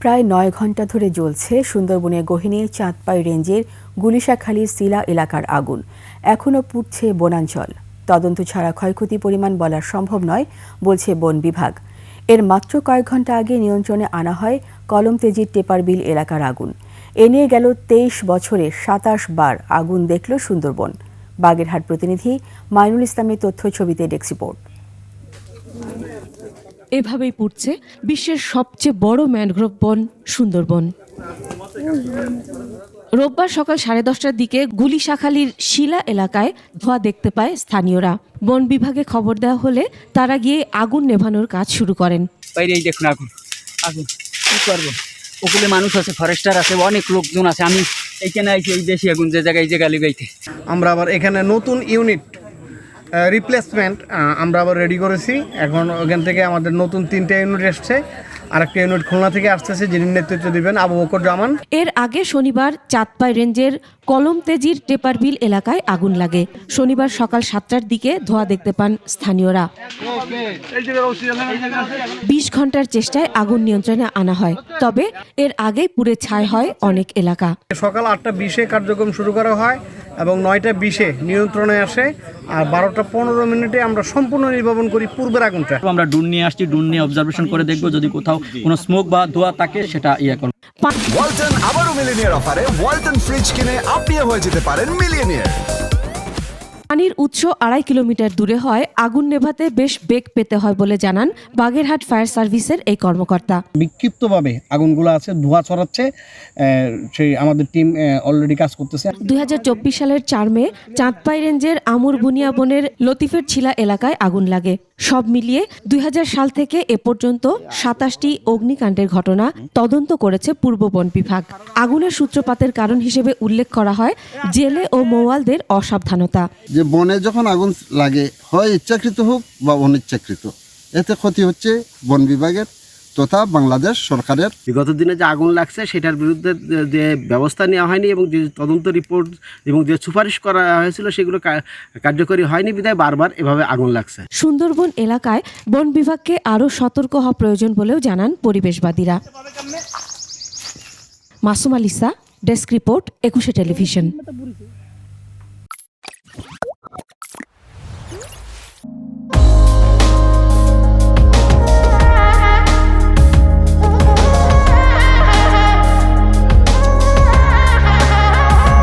প্রায় নয় ঘণ্টা ধরে জ্বলছে সুন্দরবনের গহিনী চাঁদপাই রেঞ্জের গুলিশাখালীর সিলা এলাকার আগুন। এখনও পুড়ছে বনাঞ্চল। তদন্ত ছাড়া ক্ষয়ক্ষতি পরিমাণ বলা সম্ভব নয়, বলছে বন বিভাগ। এর মাত্র কয়েক ঘণ্টা আগে নিয়ন্ত্রণে আনা হয় কলম তেজির টেপারবিল এলাকার আগুন। এ নিয়ে গেল তেইশ বছরে সাতাশ বার আগুন দেখল সুন্দরবন। বাগেরহাট প্রতিনিধি মাইনুল ইসলামের তথ্য ছবিতে ডেস্ক রিপোর্ট। এভাবেই পুড়ছে বিশ্বের সবচেয়ে বড় ম্যানগ্রোভ বন সুন্দরবন। রোববার সকাল সাড়ে দশটার দিকে গুলিশাখালীর শিলা এলাকায় ধোঁয়া দেখতে পায় স্থানীয়রা। বন বিভাগে খবর দেওয়া হলে তারা গিয়ে আগুন নেভানোর কাজ শুরু করেন। বাইরে এই দেখুন আগুন আগুন কী করব? ওগুলো মানুষ আছে ফরেস্টার আছে অনেক লোকজন আছে আমি এইখানে আইছি এই বেশি আগুন যে জায়গায় এই জায়গায় লিগাইতে। আমরা আবার এখানে নতুন ইউনিট রিপ্লেসমেন্ট আমরা আবার রেডি করেছি। এখন ওখান থেকে আমাদের নতুন তিনটা ইউনিট এসছে। আর একটা ইউনিট খুলনা থেকে আসতেছে যিনি নেতৃত্ব দিবেন আবু বকর জামান। এর আগে শনিবার চাঁদপাই রেঞ্জের কলম তেজির টেপারবিল এলাকায় আগুন লাগে। শনিবার সকাল সাতটার দিকে ধোঁয়া দেখতে পান স্থানীয়রা। বিশ ঘণ্টার চেষ্টায় আগুন নিয়ন্ত্রণে আনা হয়। তবে এর আগেই পুড়ে ছাই হয় অনেক এলাকা। সকাল আটটা বিশে কার্যক্রম শুরু করা হয়। এবং নয়টা বিশে নিয়ন্ত্রণে আসে আর বারোটা পনেরো মিনিটে আমরা সম্পূর্ণ নির্বাপন করি পূর্বের আগুনটা। আমরা ডুন নিয়ে আসছি ডুন নিয়ে অবজারভেশন করে দেখব যদি কোথাও কোনো স্মোক বা ধোয়া থাকে সেটা ইয়ে করব। ওয়ালটন আবারও মিলিনিয়ার অফারে ওয়ালটন ফ্রিজ কিনে আপনিও হয়ে যেতে পারেন মিলিয়নিয়ার পানির উৎস আড়াই কিলোমিটার দূরে হয় আগুন নেভাতে বেশ বেগ পেতে হয় বলে জানান বাগেরহাট ফায়ার সার্ভিসের এই কর্মকর্তা। বিক্ষিপ্তভাবে আগুনগুলো আছে ধোঁয়া ছড়াচ্ছে সেই আমাদের টিম অলরেডি কাজ করতেছে। দুই হাজার চব্বিশ সালের চার মে চাঁদপাই রেঞ্জের আমুর বুনিয়া বনের লতিফের ছিলা এলাকায় আগুন লাগে। সব মিলিয়ে দু হাজার সাল থেকে এ পর্যন্ত সাতাশটি অগ্নিকাণ্ডের ঘটনা তদন্ত করেছে পূর্ব বন বিভাগ। আগুনের সূত্রপাতের কারণ হিসেবে উল্লেখ করা হয় জেলে ও মৌয়ালদের অসাবধানতা। যে বনে যখন আগুন লাগে, হয় ইচ্ছাকৃত হোক বা অনিচ্ছাকৃত, এতে ক্ষতি হচ্ছে বন বিভাগের তথা বাংলাদেশ সরকারের। বিগত দিনে যে আগুন লাগছে সেটার বিরুদ্ধে যে- ব্যবস্থা নেওয়া হয়নি এবং যে তদন্ত রিপোর্ট এবং যে সুপারিশ করা হয়েছিল সেগুলো কা- কার্যকরী হয়নি বিধায় বারবার এভাবে আগুন লাগছে। সুন্দরবন এলাকায় বন বিভাগকে আরও সতর্ক হওয়া প্রয়োজন বলেও জানান পরিবেশবাদীরা। Masum Alisa desk report Ekushey Television.